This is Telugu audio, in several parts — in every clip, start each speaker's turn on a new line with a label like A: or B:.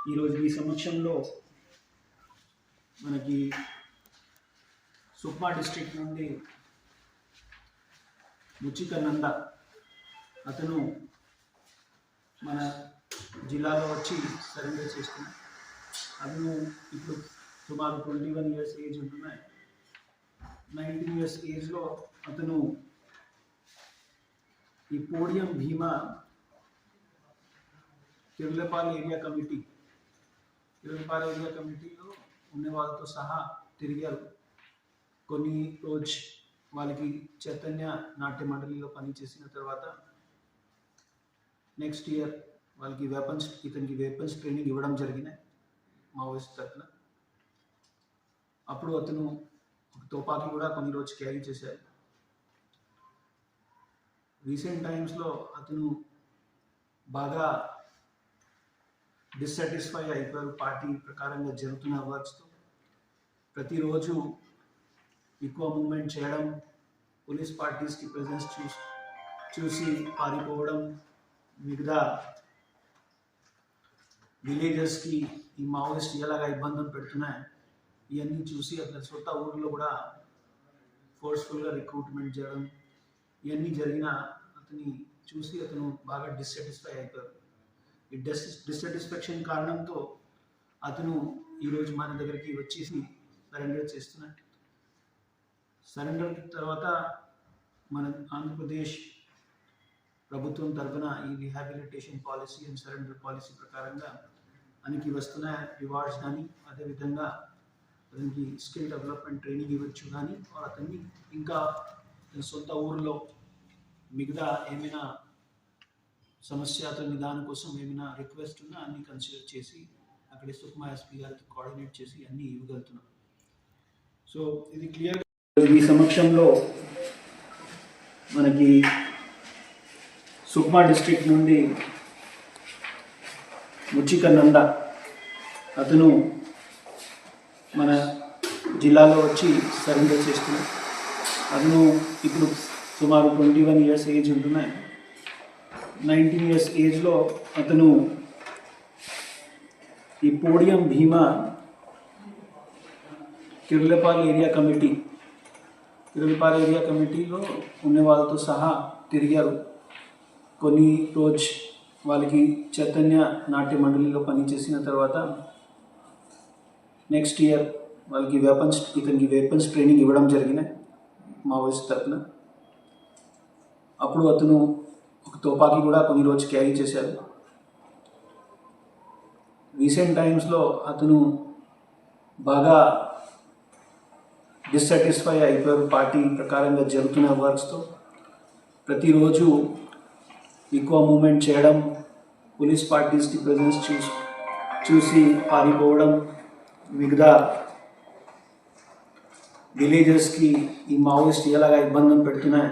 A: ఈరోజు ఈ సంవత్సరంలో మనకి సుక్మా డిస్ట్రిక్ట్ నుండి ముచిక నంద అతను మన జిల్లాలో వచ్చి సరెండర్ చేస్తున్నాడు అతను ఇప్పుడు సుమారు ట్వంటీ వన్ ఇయర్స్ ఏజ్ ఉంటున్నాయి. నైన్టీన్ ఇయర్స్ ఏజ్లో అతను ఈ Podiyam Bhima Kirlapal area committee Kirlapal area కమిటీలో ఉండే వాళ్ళతో సహా తిరిగారు. కొన్ని రోజు వాళ్ళకి చైతన్య నాట్య మండలిలో పనిచేసిన తర్వాత నెక్స్ట్ ఇయర్ వాళ్ళకి వెపన్స్ ఇతనికి వెపన్స్ ట్రైనింగ్ ఇవ్వడం జరిగినాయి మావోయిస్ట్ తరఫున అప్పుడు అతను తోపాకి తుపాకీ కూడా కొన్ని రోజు క్యారీ చేశారు. రీసెంట్ టైమ్స్లో అతను బాగా డిస్సాటిస్ఫై అయిపోయారు. పార్టీ ప్రకారంగా జరుగుతున్న వర్క్స్తో ప్రతిరోజు ఎక్కువ మూమెంట్ చేయడం పోలీస్ పార్టీస్కి ప్రజెన్స్ చూసి చూసి పారిపోవడం మిగతా విలేజెస్కి ఈ మావోయిస్ట్ ఎలాగా ఇబ్బందులు పెడుతున్నాయి ఇవన్నీ చూసి అతని సొంత ఊర్లో కూడా ఫోర్స్ఫుల్గా రిక్రూట్మెంట్ చేయడం ఇవన్నీ జరిగిన అతని చూసి అతను బాగా డిస్సాటిస్ఫై అయిపోయారు. ఈ డిస్ డిస్సాటిస్ఫాక్షన్ కారణంతో అతను ఈరోజు మన దగ్గరికి వచ్చేసి సరెండర్ చేస్తున్నాడు సరెండర్ తర్వాత మన ఆంధ్రప్రదేశ్ ప్రభుత్వం తరపున ఈ rehabilitation policy and surrender policy ప్రకారంగా అనికి వస్తున్న రివార్డ్స్ కానీ అదేవిధంగా అతనికి స్కిల్ డెవలప్మెంట్ ట్రైనింగ్ ఇవ్వచ్చు కానీ అతన్ని ఇంకా సొంత ఊరిలో మిగతా ఏమైనా సమస్య అతని కోసం ఏమైనా రిక్వెస్ట్ ఉన్నా అన్ని కన్సిడర్ చేసి అక్కడ సుకుమా ఎస్పీ గారికి కోఆర్డినేట్ చేసి అన్ని ఇవ్వగలుగుతున్నాం. సో ఇది క్లియర్ మీ సమక్షంలో మనకి సుక్మా డిస్ట్రిక్ట్ నుండి ముచిక నంద అతను మన జిల్లాలో వచ్చి సరెండర్ చేస్తున్నాడు. అతను ఇప్పుడు సుమారు ట్వంటీ వన్ ఇయర్స్ ఏజ్ ఉంటున్నాయి. నైన్టీన్ ఇయర్స్ ఏజ్లో అతను ఈ Podiyam Bhima Kirlapal area committee Kirlapal area కమిటీలో ఉన్న వాళ్ళతో సహా తిరిగారు. కొన్ని రోజు వాళ్ళకి చైతన్య నాట్య మండలిలో పనిచేసిన తర్వాత నెక్స్ట్ ఇయర్ వాళ్ళకి వెపన్స్ ఇతనికి వెపన్స్ ట్రైనింగ్ ఇవ్వడం జరిగినాయి మావోయిస్ట్ తరఫున అప్పుడు అతను ఒక తుపాకీ కూడా కొన్ని రోజు క్యారీ చేశారు. రీసెంట్ టైమ్స్లో అతను బాగా డిస్సాటిస్ఫై అయిపోయారు. పార్టీ ప్రకారంగా జరుగుతున్న వర్క్స్తో ప్రతిరోజు ఎక్కువ మూమెంట్ చేయడం పోలీస్ పార్టీస్కి ప్రజెన్స్ చూసి చూసి పారిపోవడం మిగతా విలేజెస్కి ఈ మావోయిస్ట్ ఎలాగా ఇబ్బందులు పెడుతున్నాయి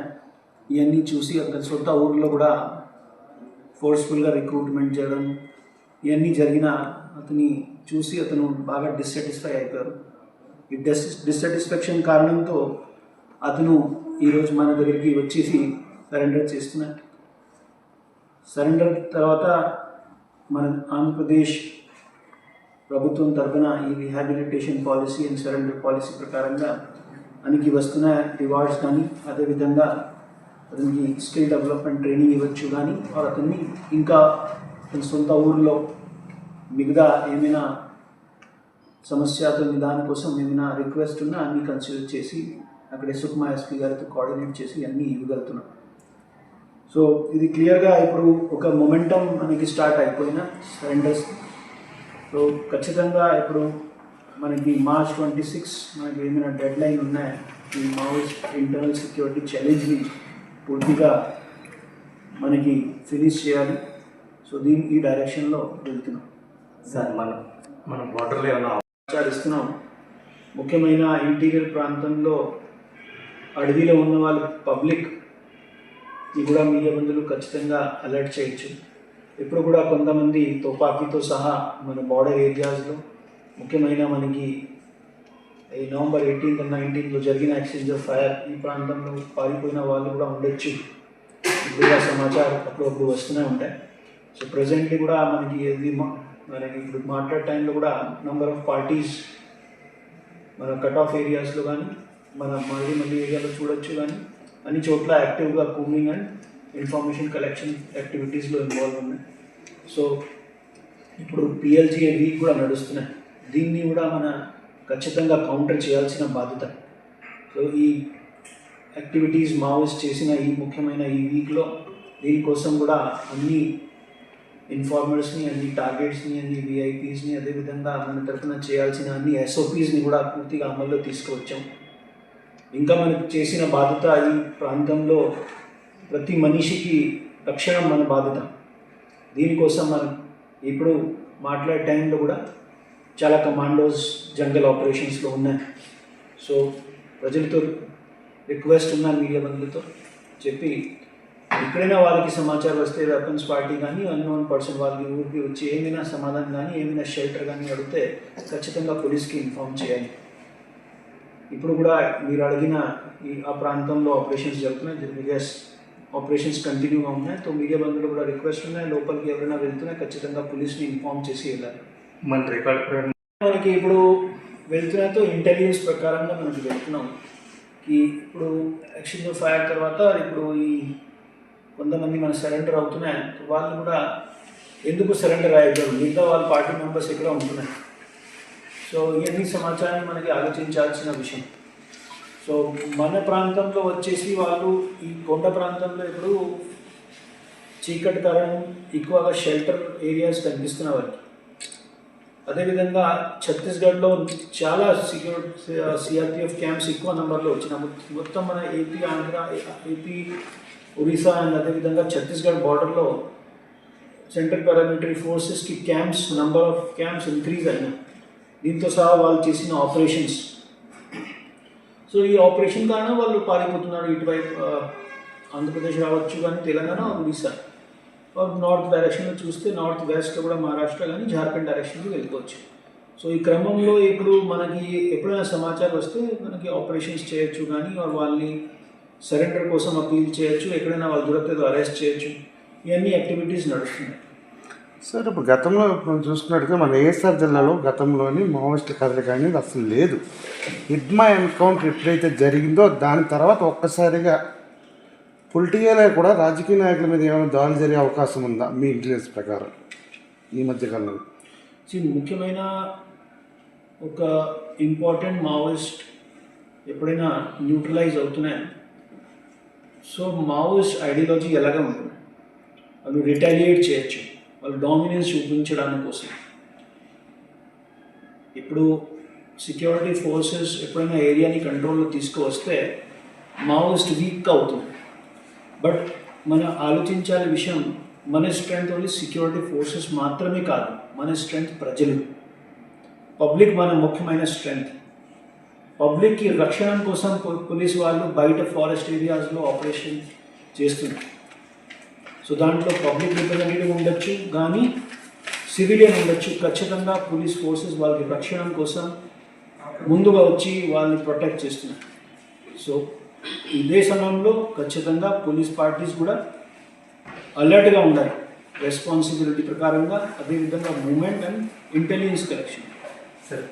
A: ఇవన్నీ చూసి అక్కడ సొంత ఊర్లో కూడా ఫోర్స్ఫుల్గా రిక్రూట్మెంట్ చేయడం ఇవన్నీ జరిగిన అతని చూసి అతను బాగా డిస్సాటిస్ఫై అయిపోయారు. ఈ డిస్ డిస్సాటిస్ఫాక్షన్ కారణంతో అతను ఈరోజు మన దగ్గరికి వచ్చేసి సరెండర్ చేస్తున్నాడు సరెండర్ తర్వాత మన ఆంధ్రప్రదేశ్ ప్రభుత్వం తరపున ఈ rehabilitation policy and surrender policy ప్రకారంగా అనికి వస్తున్న రివార్డ్స్ కానీ అదేవిధంగా అతనికి స్కిల్ డెవలప్మెంట్ ట్రైనింగ్ ఇవ్వచ్చు కానీ వారు అతన్ని ఇంకా తన సొంత ఊరిలో మిగతా ఏమైనా సమస్య అతని దానికోసం ఏమైనా రిక్వెస్ట్ ఉన్నా అన్నీ కన్సిడర్ చేసి అక్కడ సుకుమా ఎస్పీ గారితో కోఆర్డినేట్ చేసి అన్నీ ఇవ్వగలుగుతున్నాం. సో ఇది క్లియర్గా ఇప్పుడు ఒక మొమెంటం మనకి స్టార్ట్ అయిపోయిన సరెండర్స్ సో ఖచ్చితంగా ఇప్పుడు మనకి మార్చ్ ట్వంటీ సిక్స్ మనకి ఏమైనా డెడ్ లైన్ ఉన్నాయి? ఈ మావోయిస్ట్ ఇంటర్నల్ సెక్యూరిటీ ఛాలెంజ్ని పూర్తిగా మనకి ఫినిష్ చేయాలి. సో దీని ఈ డైరెక్షన్లో వెళ్తున్నాం.
B: సార్ మన మన బార్డర్లో ఏమైనా
A: విచారిస్తున్నాం ముఖ్యమైన ఇంటీరియర్ ప్రాంతంలో అడవిలో ఉన్న వాళ్ళు పబ్లిక్ ఈ కూడా మీడియా బంధువులు ఖచ్చితంగా అలర్ట్ చేయొచ్చు. ఇప్పుడు కూడా కొంతమంది తుపాకీతో సహా మన బార్డర్ ఏరియాస్లో ముఖ్యమైన మనకి ఈ నవంబర్ ఎయిటీన్త్ నైన్టీన్లో జరిగిన యాక్సిడెంట్ ఆఫ్ ఫైర్ ఈ ప్రాంతంలో పారిపోయిన వాళ్ళు కూడా ఉండొచ్చు. ఇప్పుడు ఆ సమాచారం అప్పుడప్పుడు వస్తూనే ఉంటాయి. సో ప్రజెంట్లీ కూడా మనకి ఇది మా- మనకి ఇప్పుడు మాట్లాడే టైంలో కూడా నెంబర్ ఆఫ్ పార్టీస్ మన కట్ ఆఫ్ ఏరియాస్లో కానీ మన మళ్ళీ మళ్ళీ ఏరియాలో చూడొచ్చు కానీ అన్ని చోట్ల యాక్టివ్గా కూలింగ్ అండ్ ఇన్ఫర్మేషన్ కలెక్షన్ యాక్టివిటీస్లో ఇన్వాల్వ్ ఉన్నాయి. సో ఇప్పుడు పిఎల్జీఏ వీక్ కూడా నడుస్తున్నాయి. దీన్ని కూడా మన ఖచ్చితంగా కౌంటర్ చేయాల్సిన బాధ్యత. సో ఈ యాక్టివిటీస్ మావోస్ చేసిన ఈ ముఖ్యమైన ఈ వీక్లో దీనికోసం కూడా అన్ని ఇన్ఫార్మర్స్ని అన్ని టార్గెట్స్ని అన్ని విఐపీస్ని అదేవిధంగా మన తరఫున చేయాల్సిన అన్ని ఎస్ఓపీస్ని కూడా పూర్తిగా అమల్లో తీసుకువచ్చాం. ఇంకా మనకు చేసిన బాధ్యత ఈ ప్రాంతంలో ప్రతి మనిషికి రక్షణ మన బాధ్యత. దీనికోసం మనం ఇప్పుడు మాట్లాడే టైంలో కూడా చాలా కమాండోస్ జంగల్ ఆపరేషన్స్లో ఉన్నాయి. సో ప్రజలతో రిక్వెస్ట్ ఉన్న మీడియా బంధువులతో చెప్పి ఎక్కడైనా వాళ్ళకి సమాచారం వస్తే వెపన్స్ పార్టీ కానీ అన్నోన్ పర్సన్ వాళ్ళకి ఊరికి వచ్చి ఏమైనా సమాధానం కానీ ఏమైనా షెల్టర్ కానీ అడిగితే ఖచ్చితంగా పోలీస్కి ఇన్ఫామ్ చేయాలి. ఇప్పుడు కూడా మీరు అడిగిన ఈ ఆ ప్రాంతంలో ఆపరేషన్స్ జరుగుతున్నాయి. ఎస్ ఆపరేషన్స్ కంటిన్యూగా ఉన్నాయి సో మీడియా బంధువులు కూడా రిక్వెస్ట్ ఉన్నాయి. లోపలికి ఎవరైనా వెళ్తున్నాయి ఖచ్చితంగా పోలీస్ని ఇన్ఫామ్ చేసి వెళ్ళాలి.
B: మన రికార్డ్
A: మనకి ఇప్పుడు వెళ్తున్నతో ఇంటెలిజెన్స్ ప్రకారంగా మనకి వెళ్తున్నాం. ఈ ఇప్పుడు యాక్షన్ ఫైర్ తర్వాత ఇప్పుడు ఈ కొంతమంది మన సరెండర్ అవుతున్నాయి. వాళ్ళు కూడా ఎందుకు సరెండర్ అయ్యారు? మిగతా వాళ్ళ పార్టీ మెంబర్స్ ఇక్కడ ఉంటున్నాయి? సో ఇవన్నీ సమాచారాన్ని మనకి ఆలోచించాల్సిన విషయం. సో మన ప్రాంతంలో వచ్చేసి వాళ్ళు ఈ కొండ ప్రాంతంలో ఇప్పుడు చీకటి తరం ఎక్కువగా షెల్టర్ ఏరియాస్ కనిపిస్తున్న వారికి అదేవిధంగా ఛత్తీస్గఢ్లో చాలా సిక్యూర్ సిఆర్పిఎఫ్ క్యాంప్స్ ఎక్కువ నెంబర్లో వచ్చిన మొత్తం మన AP Andhra AP Orissa and అదేవిధంగా ఛత్తీస్గఢ్ బార్డర్లో central paramilitary ఫోర్సెస్కి camps number of camps increase అయినాయి. దీంతో సహా వాళ్ళు చేసిన ఆపరేషన్స్ సో ఈ ఆపరేషన్ కారణం వాళ్ళు పారిపోతున్నారు ఇటువైపు ఆంధ్రప్రదేశ్ రావచ్చు కానీ తెలంగాణ ఒడిశా నార్త్ డైరెక్షన్లో చూస్తే నార్త్ వెస్ట్లో కూడా మహారాష్ట్ర కానీ జార్ఖండ్ డైరెక్షన్లో వెళ్ళిపోవచ్చు. సో ఈ క్రమంలో ఇప్పుడు మనకి ఎప్పుడైనా సమాచారం వస్తే మనకి ఆపరేషన్స్ చేయొచ్చు కానీ వాళ్ళని సరెండర్ కోసం అపీల్ చేయొచ్చు ఎక్కడైనా వాళ్ళు దొరికితే అరెస్ట్ చేయొచ్చు. ఇవన్నీ యాక్టివిటీస్ నడుస్తున్నాయి.
C: సార్ ఇప్పుడు గతంలో మనం చూసుకున్నట్టుగా మన ఏఎస్ఆర్ జిల్లాలో గతంలోని మావోయిస్టుల కదలిక అనేది అసలు లేదు. ఇడ్మా ఎన్కౌంటర్ ఎప్పుడైతే జరిగిందో దాని తర్వాత ఒక్కసారిగా పొలిటికల్ కూడా రాజకీయ నాయకుల మీద ఏమైనా దాడులు జరిగే అవకాశం ఉందా? మీ ఇంటెలిజెన్స్ ప్రకారం ఈ మధ్యకాలంలో
A: See, ముఖ్యమైన ఒక ఇంపార్టెంట్ మావోయిస్ట్ ఎప్పుడైనా న్యూట్రలైజ్ అవుతున్నాయి? సో మావోయిస్ట్ ఐడియాలజీ ఎలాగ ఉంటుంది వాళ్ళు రిటాలియేట్ చేయొచ్చు. వాళ్ళు డామినెన్స్ చూపించడానికి కోసం. ఇప్పుడు సెక్యూరిటీ ఫోర్సెస్ ఎప్పుడైనా ఏరియాని కంట్రోల్లో తీసుకువస్తే మావోయిస్ట్ వీక్ అవుతుంది. బట్ మనం ఆలోచించాలి విషయం మన స్ట్రెంగ్త్ ఓన్లీ సెక్యూరిటీ ఫోర్సెస్ మాత్రమే కాదు మన స్ట్రెంగ్త్ ప్రజలు. పబ్లిక్ మన ముఖ్యమైన స్ట్రెంగ్త్ పబ్లిక్కి రక్షణ కోసం పోలీస్ వాళ్ళు బయట ఫారెస్ట్ ఏరియాస్లో ఆపరేషన్ చేస్తున్నారు. సో దాంట్లో పబ్లిక్ రిప్రజెంటేటివ్ ఉండొచ్చు కానీ సివిలియన్ ఉండొచ్చు. ఖచ్చితంగా పోలీస్ ఫోర్సెస్ వాళ్ళకి రక్షణ కోసం ముందుగా వచ్చి వాళ్ళని ప్రొటెక్ట్ చేస్తున్నారు. సో ఇదే సమయంలో ఖచ్చితంగా పోలీస్ పార్టీస్ కూడా అలర్ట్గా ఉండాలి. రెస్పాన్సిబిలిటీ ప్రకారంగా అదేవిధంగా మూమెంట్ అండ్ ఇంటెలిజెన్స్ కలెక్షన్
B: సరే.